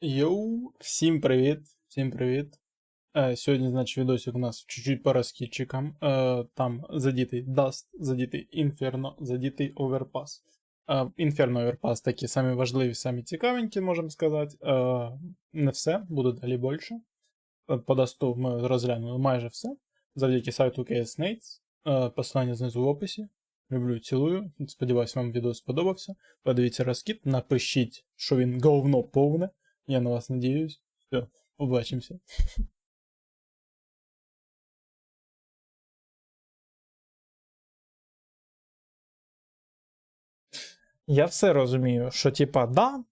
Йоу, всім привіт, всім привіт. Е, сьогодні, значить, відосик у нас чуть-чуть по розкидчикам. Е, там задітий Dust, задітий Inferno, задітий Overpass. Е, Inferno Overpass такі самі важливі, самі цікавенькі, можемо сказати. Не все, буде далі більше. По Dust ми розглянули майже все. Завдяки сайту KS Nates. Е, посилання знизу в описі. Люблю, цілую. Сподіваюсь, вам відео сподобався. Подивіться розкид, напишіть, що він говно повне. Я на вас надіюсь. Все, побачимося. Я все розумію, що типа, да.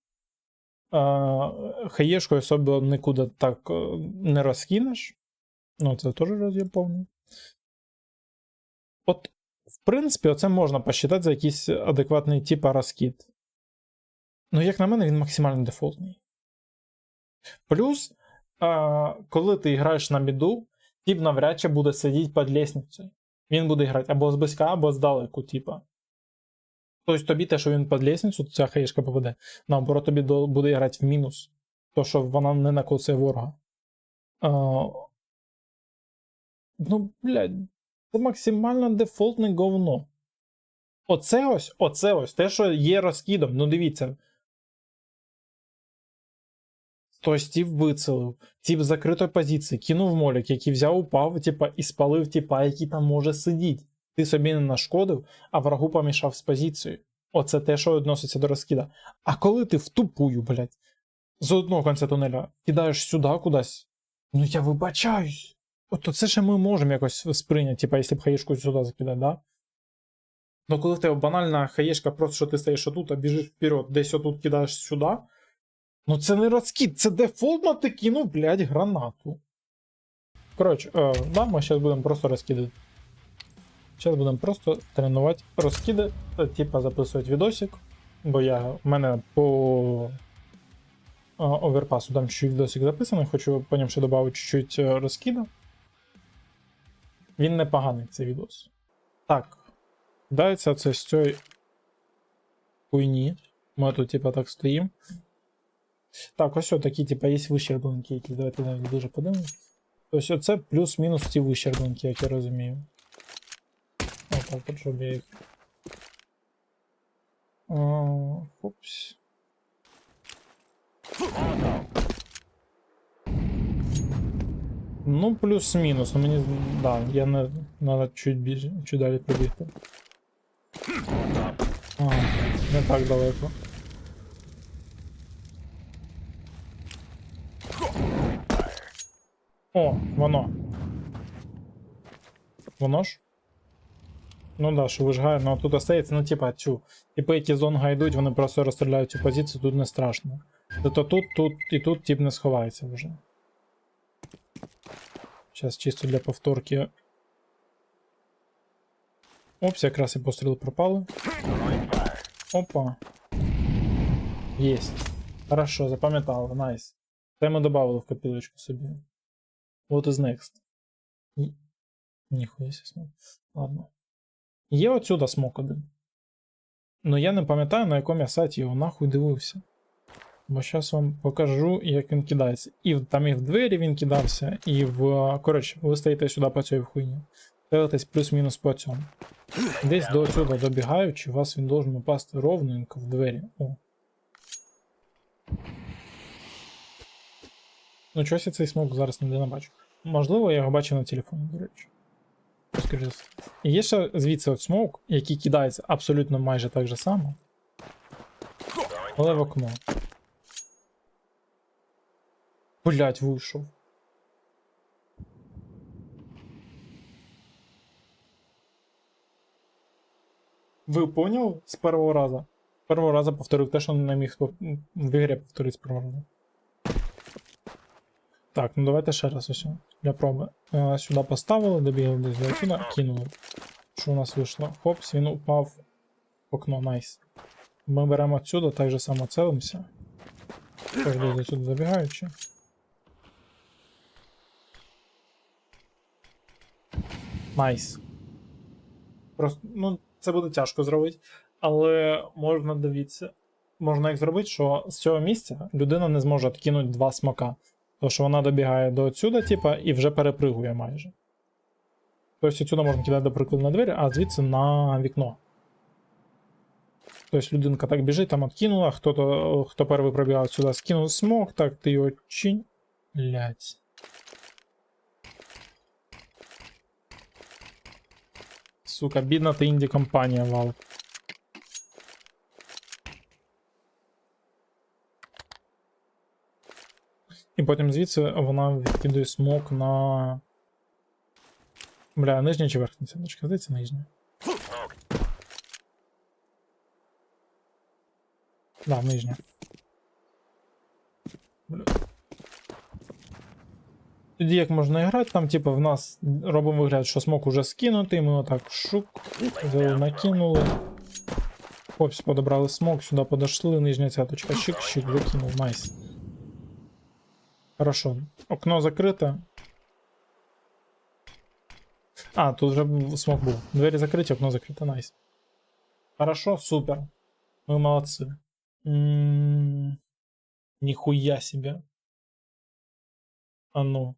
Хаєшкою особливо нікуди так е, не розкинеш. Ну, це теж роз'єм повний. От, в принципі, оце можна посчитати за якийсь адекватний типа розкид. Ну, як на мене, він максимально дефолтний. Плюс, коли ти граєш на міду, тип навряд чи буде сидіти під лестницею. Він буде грати або зблизька, або здалеку, типа. Тобто тобі те, що він під лестницю, то ця хаєшка попаде. Наоборот, тобі буде грати в мінус. То, що вона не накоцає ворога. А, ну, блядь, це максимально дефолтне говно. Оце ось, оце ось, те, що є розкидом. Ну дивіться. Хтось тіп вицелив, тіп з закритої позиції, кинув молік, який взяв, упав, типа, і спалив типа, який там може сидіти. Ти собі не нашкодив, а врагу помішав з позицією. Оце те, що відноситься до розкида. А коли ти в тупую, блядь, з одного кінця тунеля кидаєш сюди кудись, ну я вибачаюсь. От це ще ми можемо якось сприйняти, типа, якщо б хаєшку сюди закидати, да? Ну коли в тебе банальна хаєшка, просто що ти стоїш отут, а біжиш вперед, десь отут кидаєш сюди. Ну це не розкид, це дефолтно ти кинув, блядь, гранату. Коротше, е, да, ми зараз будемо просто розкидати. Зараз будемо просто тренувати розкиди, типа записувати відосик. Бо я, в мене по е, оверпасу там чуть відосик записаний, хочу по ньому ще додати чуть-чуть е, розкида. Він непоганий, цей відос. Так. Дається це з цієї хуйні. Ми тут, типа, так стоїмо. Так, ось такі, типа, є вищербленки, які давайте навіть дуже подивимось. Тобто оце плюс-мінус ті вищербленки, як я розумію. Отак, от, щоб я їх. О, Опс. Ну, плюс-мінус. Ну мені. Да, я не. Надо чуть більше, чуть далі пробігти. А, не так далеко. О, воно. Воно ж? Ну да, що вижгає, ну тут остається, ну типа цю. Типи, які з лонга йдуть, вони просто розстріляють цю позицію, тут не страшно. Зато тут, тут і тут тип не сховається вже. Зараз чисто для повторки. Опс, якраз і постріли пропали. Опа. Єсть. Хорошо, запам'ятали, найс. Це ми додали в копілочку собі. What is next? Ні- Ніхуя смок. Ладно. Є отсюда смок один. Ну я не пам'ятаю, на якому я сайті його нахуй дивився. Бо зараз вам покажу, як він кидається. І там і в двері він кидався, і в. Коротше, ви стоїте сюди по цій хуйні. Дивитесь плюс-мінус по цьому. Десь до сюди добігаючи, вас він должен упасти ровненько в двері. О. Ну, чогось я цей смок зараз ніде не бачу. Можливо, я його бачив на телефоні, до речі. І є ще звідси от смок, який кидається абсолютно майже так же само. Але в окно. Блять, вийшов. Ви поняли з першого разу? З першого разу повторив те, що не міг в ігрі повторити з першого разу. Так, ну давайте ще раз ось для проби. Е, сюди поставили, добігли десь до сюди, кинули. Що у нас вийшло? Хопс, він упав в окно, найс. Ми беремо отсюди, так же само целимося. Теж десь сюди забігаючи. Найс. Просто, ну, це буде тяжко зробити, але можна дивіться. можна як зробити, що з цього місця людина не зможе откинути два смока. Тому що вона добігає до отсюда, типа, і вже перепригує майже. Тобто отсюда можна кидати, до прикладу, на двері, а звідси на вікно. Тобто людинка так біжить, там откинула, хто-то, хто перший пробігав сюди, скинув смок, так ти його чинь. Блять. Сука, бідна ти інді компанія, Valve. І потім звідси вона відкидує смок на. Бля, нижня чи верхня ця? Здається, нижня. Да, нижня. Бля. Тоді як можна грати, там, типу, в нас робимо вигляд, що смок уже скинутий, ми отак шук, накинули. Хопс, подобрали смок, сюди подошли, нижня цяточка, щик-щик, закинув, найс. Хорошо. Окно закрите. А, тут вже б- смок був. Двері закриті, окно закрите, найс. Хорошо, супер. Ми молодці. М, Ніхуя себе. А ну.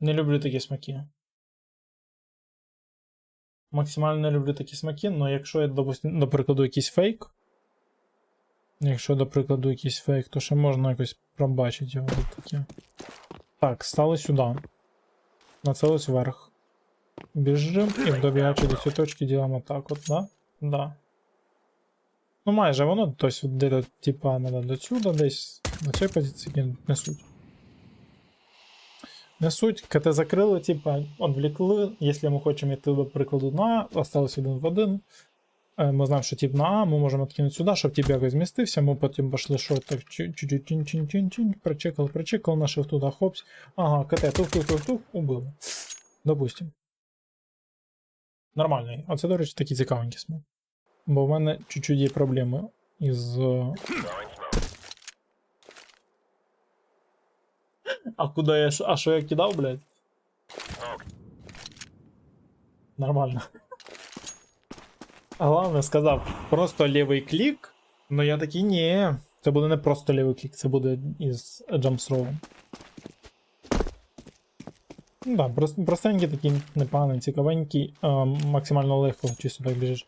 Не люблю такі смаки. Максимально не люблю такі смаки, але якщо я, допустим, до прикладу, якийсь фейк. Якщо, до прикладу, якийсь фейк, то ще можна якось пробачити його таке. Так, стали сюди. Нацелились вверх. Біжим і добігаючи до цієї точки ділимо так от, да? Да. Ну майже воно, тобто типа, надо до сюди, десь на цій позиції не суть. Не суть, КТ закрили, типа, відвлекли. Якщо ми хочемо йти, до прикладу, на А, осталось один в один. Е, Ми знаємо, що тип на А, ми можемо відкинути сюди, щоб тип якось змістився. Ми потім пішли, що так чуть-чуть причекали, причекали, наших туди, хопс. Ага, КТ, тух-тух-тух-тух, убили. Допустим. Нормальний. Оце, до речі, такий цікавенький смак. Бо в мене чуть-чуть є проблеми із. е, А куди я. А що я кидав, блядь? Нормально. А головне сказав, просто лівий клік. Ну я такий, ні. Це буде не просто лівий клік, це буде із джампсровом. Ну да, прос- простенький такий непоганий, цікавенький, а, максимально легко чисто так біжиш.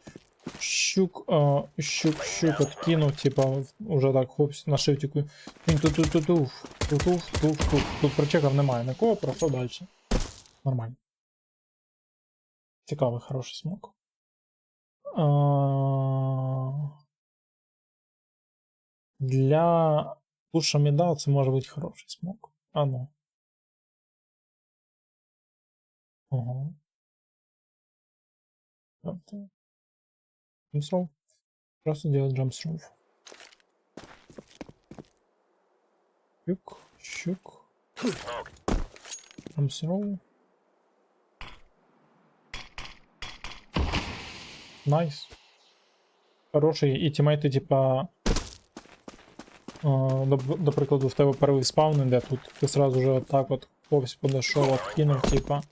Щук, а, щук, щук откинув, типа, уже так хопс на шифтику. Ту-ту-ту-туф, туф, туф, туф. Тут прочекав немає нікого, пройшов далі. Нормально. Цікавий, хороший смок. А... Для пуша міда це може бути хороший смок. А ну. Ага. Тобто. Джамсров. Просто делать джамсров. Щук, щук. Джамсров. Найс. Хороший, і тімейти, типа. а, До, до прикладу, в тебе перший спаун іде тут. Ти сразу же отак от повсь подошов, откинув, типа.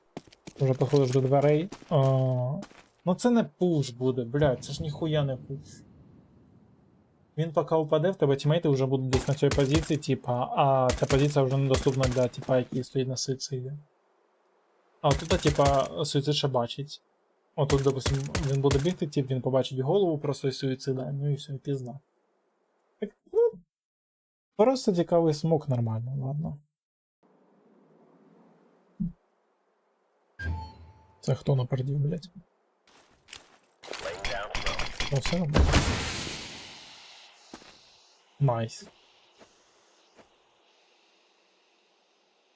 Вже підходиш до дверей. Ну це не пуш буде, блядь, це ж ніхуя не пуш. Він поки упаде, в тебе тімейти вже будуть десь на цій позиції, типа, а ця позиція вже недоступна для типа, який стоїть на суїциді. А тут, типа, суїцид ще бачить. Отут, допустим, він буде бігти, тип, він побачить голову просто і суїцида, ну і все, пізна. Так, ну, просто цікавий смок нормально, ладно. Це хто напердів, блядь? Ну. Найс.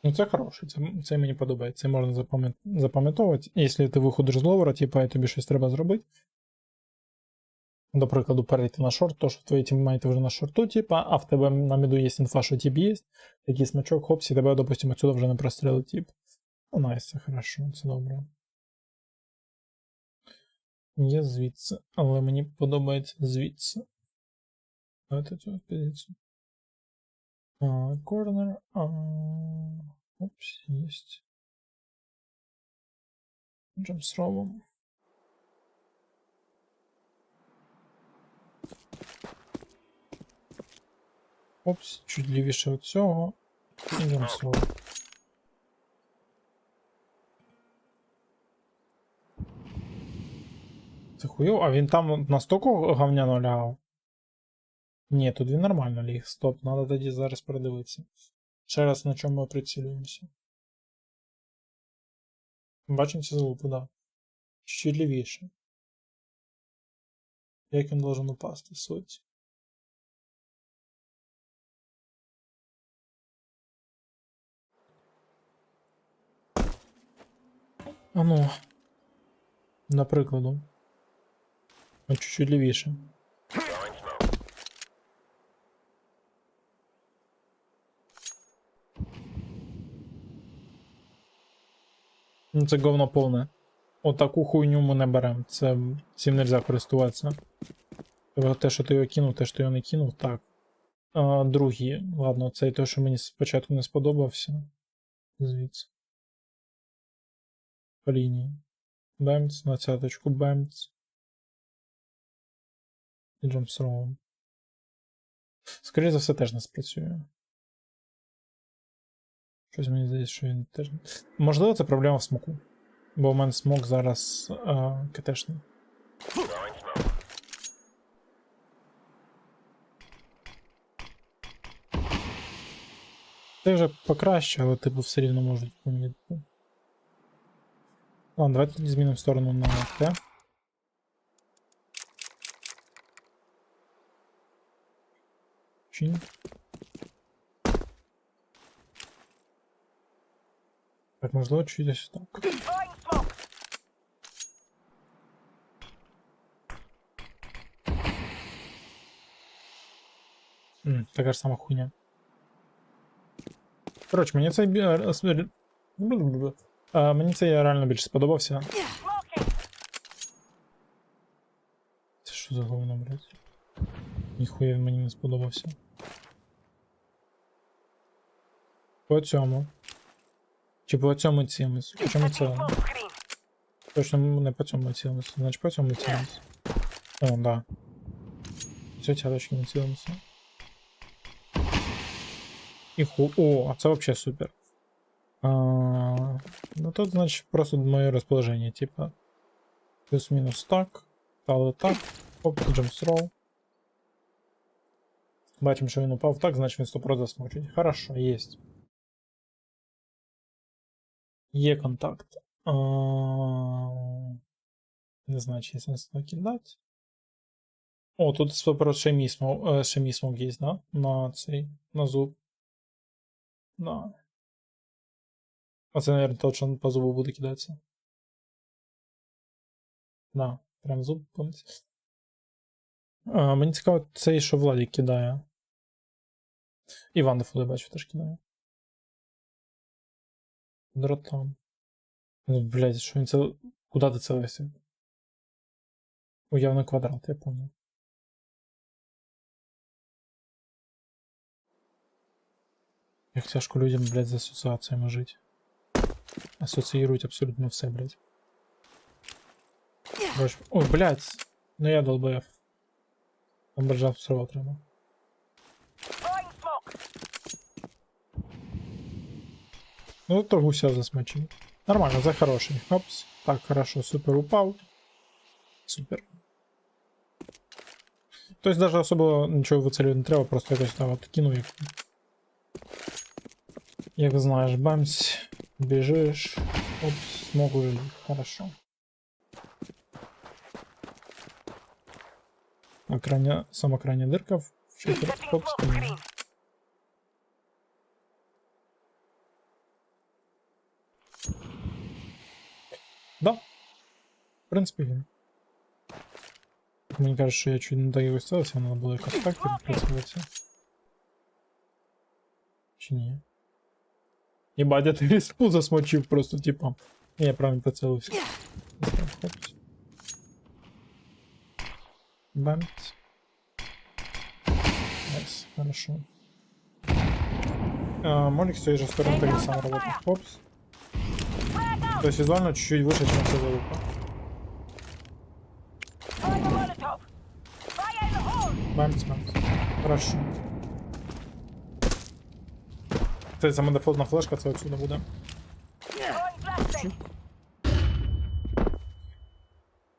Ну, це хороше, це, це мені подобається. Це можна запам'ят- запам'ятовувати. Якщо ти виходиш з ловера, типа, і тобі щось треба зробити. До прикладу, перейти на шорт, то що твої тіммейти вже на шорту, типа, а в тебе на міду є інфа, що тип є, такий смачок, хопс, і тебе, допустимо, отсюда вже не прострелить тип. Ну, найс, це хорошо, це добре. Є звідси, але мені подобається звідси. Давайте цю позицію. Корнер. Опс, есть. Джемсровом. Опс, чуть лівіше від цього. І джемсров. Це хуйово, а він там настільки говняно лягав? Ні, тут він нормально ліг. Стоп, треба тоді зараз передивитися. Ще раз на чому ми прицілюємося. Бачимо ці залупи, да. Ще лівіше. Як він должен упасти, суть. А ну. На прикладу. Чуть-чуть лівіше. Ну, це говно повне. Отаку хуйню ми не беремо. Це цим нельзя користуватися. Тобто те, що ти його кинув, те, що його не кинув, так. А, другий, ладно, цей той, що мені спочатку не сподобався. Звідси. По лінії. Бемц, на цяточку бемц. І джампсроун. Скоріше за все, теж не спрацює. Щось мені здається, що він теж. Можливо, це проблема в смоку. Бо у мене смок зараз а, КТшний. Це вже покраще, але типу все рівно можуть помітити. Ладно, давайте змінимо сторону на Т. Чинь. Так, можливо, чуть десь так. М, така ж сама хуйня. Коротше, мені цей бі- е, с- р- бл-бл-бл. Е, Мені цей реально більше сподобався. Це що за говно, блядь? Ніхуя він мені не сподобався. По цьому. Чи по цьому цімось? По чому це? Точно не по цьому цілимося. Значить по цьому цілимося. О, да. Все тяточки не цілимося. І ху... О, а це вообще супер. А, ну тут, значить, просто моє розположення, типа. Плюс-мінус так. Стало так. Оп, джемсроу. Бачимо, що він упав так, значить він 100% засмочить. Хорошо, єсть. Є контакт. А... Не знаю, чи є сенс накидати. О, тут 100% ще мій смок, е, ще мій смок є, да? На цей, на зуб. Да. А це, тот, що по зубу буде кидатися. Да, прям зуб помните. А, мені цікаво, цей, що Владик кидає. Іван Дефули, бачу, теж кидає. Дротам. Ну, блядь, що він це. Куда ти целився? Уявно квадрат, я понял. Як тяжко людям, блядь, з асоціаціями жити. Асоціюють абсолютно все, блядь. Ой, блядь. Ну я долбоев. Там бержав все треба. Ну, то гуся засмочив. Нормально, за хороший. Опс. Так, хорошо, супер упав. Супер. Тобто даже особо нічого вицелювати не треба, просто якось там от кинув як. Як знаєш, бамсь, біжиш. Опс, смог уже. Хорошо. А крайня, сама крайня дирка в четверть. Опс, Да. В принципі, він. Мені кажуть, що я чуть не так його ставився, треба було якось так працюватися. Чи ні? Єбать, я ти респу засмочив просто, типа. Ні, я правильно поцелився. Ось так, хопс. Бамць. Найс, хорошо. А, Молик с той же стороны так же само работает. Хопс. То есть визуально чуть-чуть выше, чем все hole. Бамс, бамс. Хорошо. Це саме дефолтна флешка, це отсюда буде.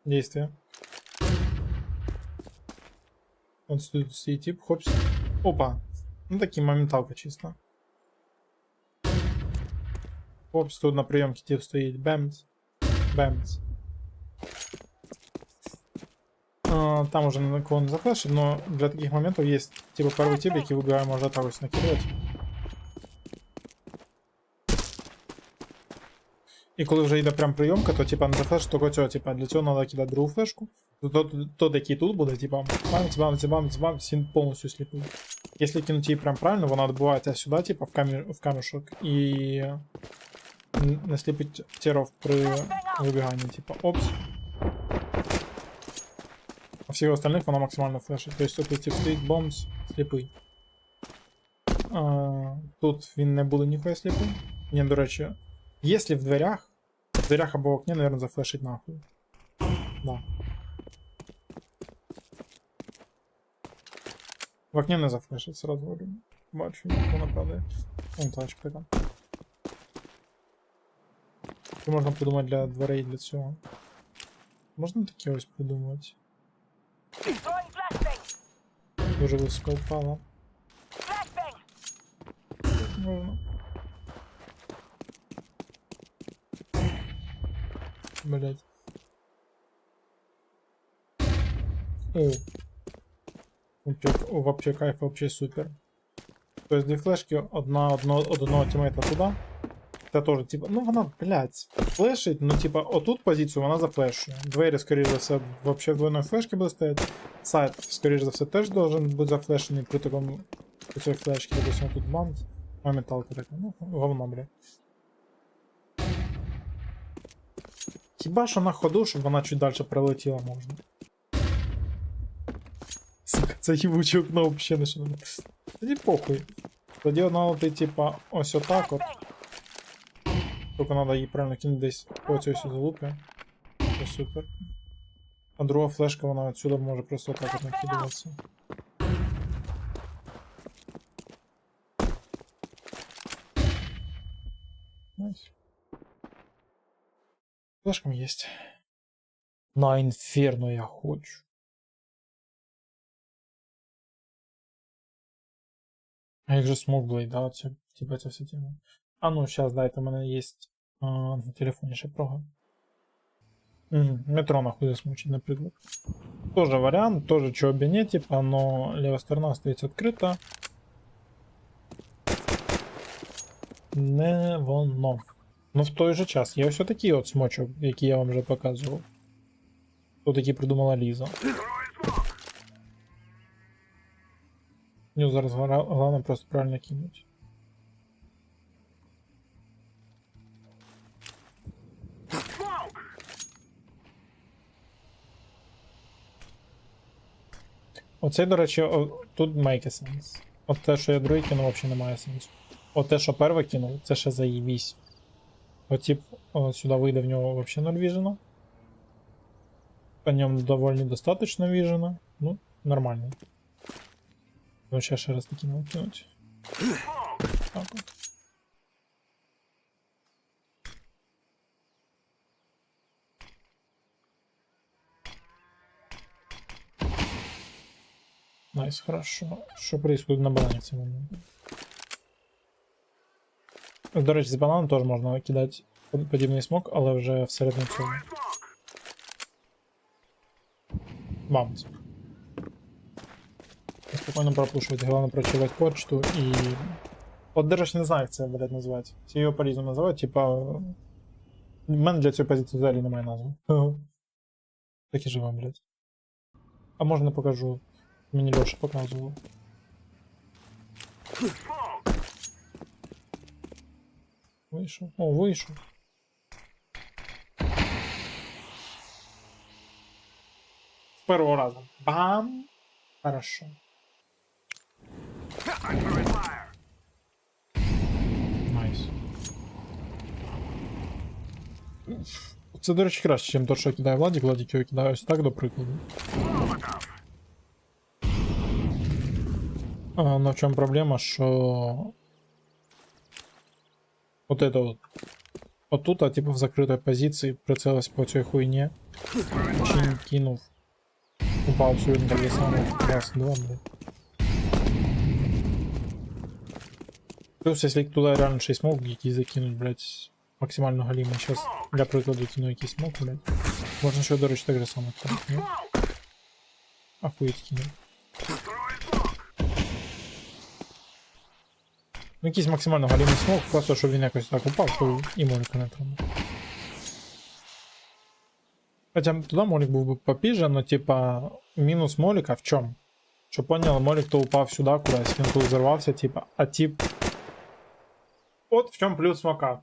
Действие. Вот стоит стоит тип, хопс. Опа. Ну такие моменталка чисто. Хопс, тут на прийомці тип стоїть. Бемц. Бемц. Там уже на кого не зафлешить, но для таких моментов есть типа первый тип, який вибігає, може так ось накидувати. І коли вже йде прям прийомка, то типа не зафлеш тільки цього, типа для цього треба кидати другу флешку. То, то, тот, який тут буде, типа бамц, бамц, бамц, бамц, він повністю сліпий. Якщо кинуть її прям правильно, вона відбувається сюди, типа в, камі... в камішок, і н- не сліпить теров при вибіганні, типа опс. А всіх остальних вона максимально флешить. Тобто тип стоїть бомбс, сліпий. А, тут він не буде ніхуя сліпий. Ні, до речі, Если в дверях, в дверях або в окне, наверное, зафлешить нахуй. Да. В окне не зафлешить, сразу говорю. Бачу, ніхто не падає. Вон тачка там. Що можна придумати для дверей для цього? Можна таке ось flashbang. Дуже високо впало. Можна. Блять. О. Вообще, кайф, вообще супер. То есть две флешки, одна одно, одного тімейта туди. Це теж, типа, ну вона, блядь, флешить, ну типа, отут позицію вона зафлешує. Двері, скоріш за все, вообще в двойної флешки буде стояти. Сайт, скоріш за все, теж должен бути зафлешений при такому при цій флешці, допустим, тут бамт. А металка така, ну, говно, блядь. Хіба що на ходу, щоб вона чуть далі прилетіла можна. Сука, це їбуче окно взагалі не що. Тоді похуй. Тоді вона летить, типа, ось отак от. Тільки треба її правильно кинути десь по цій залупі. Це супер. А друга флешка, вона отсюда може просто так от накидуватися. Найс. Флешкам есть. На інферно я хочу. А як же Smokeblade, да, це, типа ця вся тема. А ну, сейчас, дайте, у мене є а, на телефоні ще прога. Метро нахуй засмучить, наприклад. Тоже вариант, тоже чего не, типа, но левая сторона остается открыта. Не воно. Ну, в той же час є ось такий от смочок, який я вам вже показував. Тут який придумала Ліза. Ну, зараз головне просто правильно кинуть. Оцей, до речі, о, тут make sense. От те, що я другий кинув, взагалі немає сенсу. От те, що перше кинув, це ще заїбісь. Тип сюди вийде в нього взагалі 0 віжена. По ньому доволі достаточно віжена. Ну, нормально. Ну, ще ще раз таки не кинуть. Так. Найс, хорошо. Що происходит на банані в момент? До речі, з бананом теж можна кидати под- подібний смок, але вже всередину цього. Бамс. Спокійно пропушувати, головне прочувати почту і. От, речі, не знаю, як це, блядь, називати. Всі його по-різному називають, типа. У мене для цієї позиції взагалі немає назви. Так і живем, блядь. А можна покажу. Мені Леша показував. Вийшов. О, вийшов. З першого разу. Бам! Хорошо. Найс. Це, до речі, краще, ніж то, що кидає Владік. Владік його кидає ось так, до прикладу. Но в чому проблема, що. Вот это вот. Вот тут, а типа в закрытой позиции прицелилась по цій хуйні. Чин кинув. Упав сьогодні так само. Раз, два, блядь. Плюс, если туда реально ще й смог який закинуть, блядь, максимально галімий. Сейчас для прикладу кину якийсь смог, блядь. Можна ще, до речі, так же само кинути, ні? Охуєть кинув. Ну, якийсь максимально галімий смог, просто щоб він якось так упав, то і моліка не треба. Хоча туди молік був би попіже, но типа мінус моліка в чому? Щоб поняли, молік то упав сюди кудись, він тут взорвався, типа, а тип. От в чому плюс смока.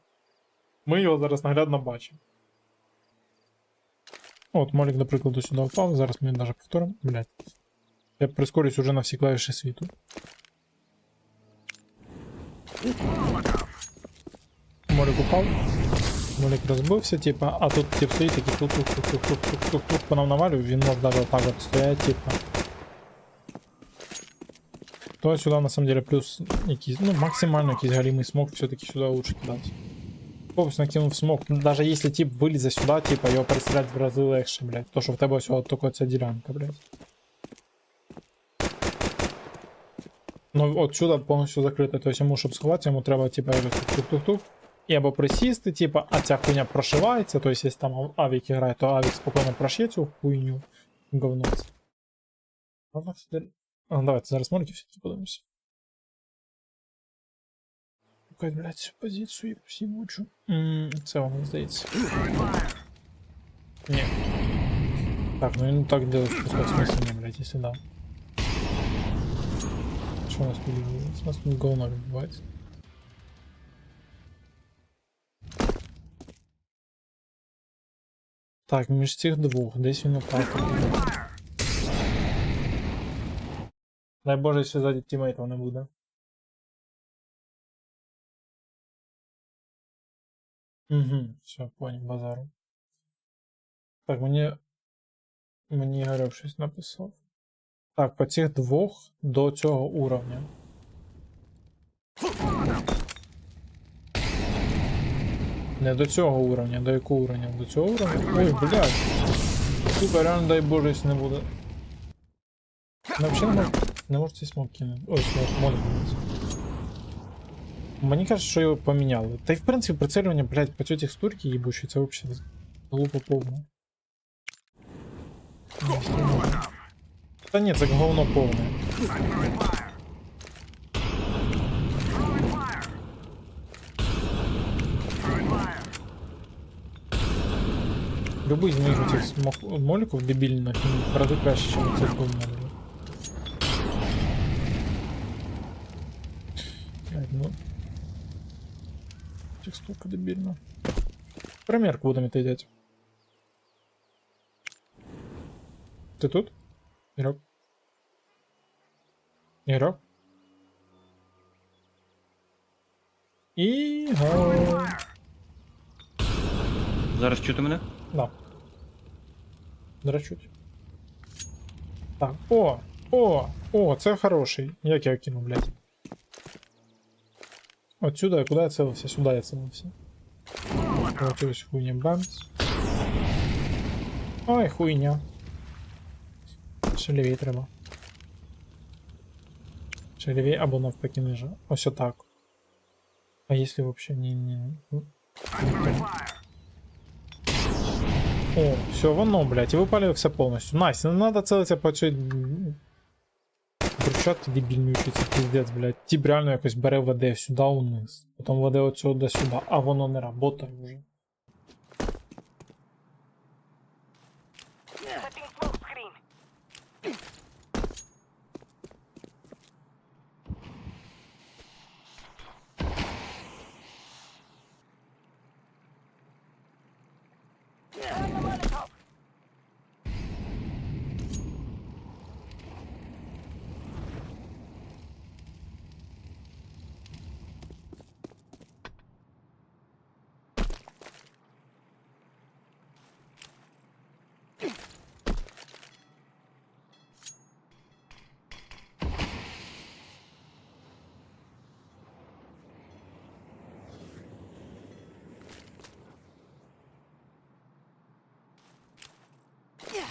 Ми його зараз наглядно бачимо. От, молік, до прикладу, сюди впав, зараз ми навіть повторимо. Блять. Я прискорюсь уже на всі клавіші світу. Молік упав. Молік розбився, типа, а тут тип стоїть такий тут тут тут тут тут тут тут тут по нам навалює, він може даже отак от стоять, типа. То сюди на самом деле плюс якийсь, ну максимально якийсь галімий смог, все-таки сюди лучше кидати. Фокус накинув смог, ну, даже если тип вилізе сюди, типа, його перестріляти в рази легше, блядь. То, що в тебе всього тільки ця блядь. Ну, от сюди повністю закрите, тобто йому, щоб сховатися, йому треба, типа, тук-тук-тук. І або присісти, типа, а ця хуйня прошивається, тобто, якщо там авік грає, то авік спокійно прошє цю хуйню. Говно. це. А, давайте зараз молики все-таки подивимося. Шукать, блядь, цю позицію всімучу. Ммм, це вам здається. Ні. Так, ну він так делать спускать смысла не, блядь, если да. У нас тут? У нас тут говно відбувається. Так, між цих двох, десь він упав. Дай Боже, якщо ззаді тімейтів не буде. Угу, все, понял, базару. Так, мені. Мені Ігорьов щось написав. Так, по цих двох до цього уровня. Не до цього уровня, до якого уровня? До цього уровня? Ой, блядь. Сука, реально дай Боже, якщо не буде. Ну, взагалі не можу, не можу цей смок кинути. Ой, смок, може Мені кажуть, що його поміняли. Та й в принципі прицелювання, блядь, по цій текстурці їбучі, це взагалі глупо повно. Та ні, це говно повне. Любий з моїх цих смок- моліків дебільних, рази краще, ніж блядь. Блядь, ну. Текстурка дебільна. Примерку будемо йти. Ти тут? Ігрок? Ігрок? Ігор. Зараз чути мене? Да. Драчуть. Так, о! О! О, це хороший. Як я кину, блядь. Отсюда, куди я целився? Сюди я целився. Вот ось хуйня бамс. Ой, хуйня. Ще лівій треба. Ще лівій або навпаки ниже. Ось отак. А если вообще не... не... ну, О, все, воно, блядь, і випалюється повністю. Найс, не надо целиться по цій... Брусчатки дебільнючі, це піздець, блядь. Тіп реально якось бере веде сюди униз. Потім веде оцього до сюди, а воно не работає вже.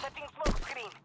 Setting smoke screen.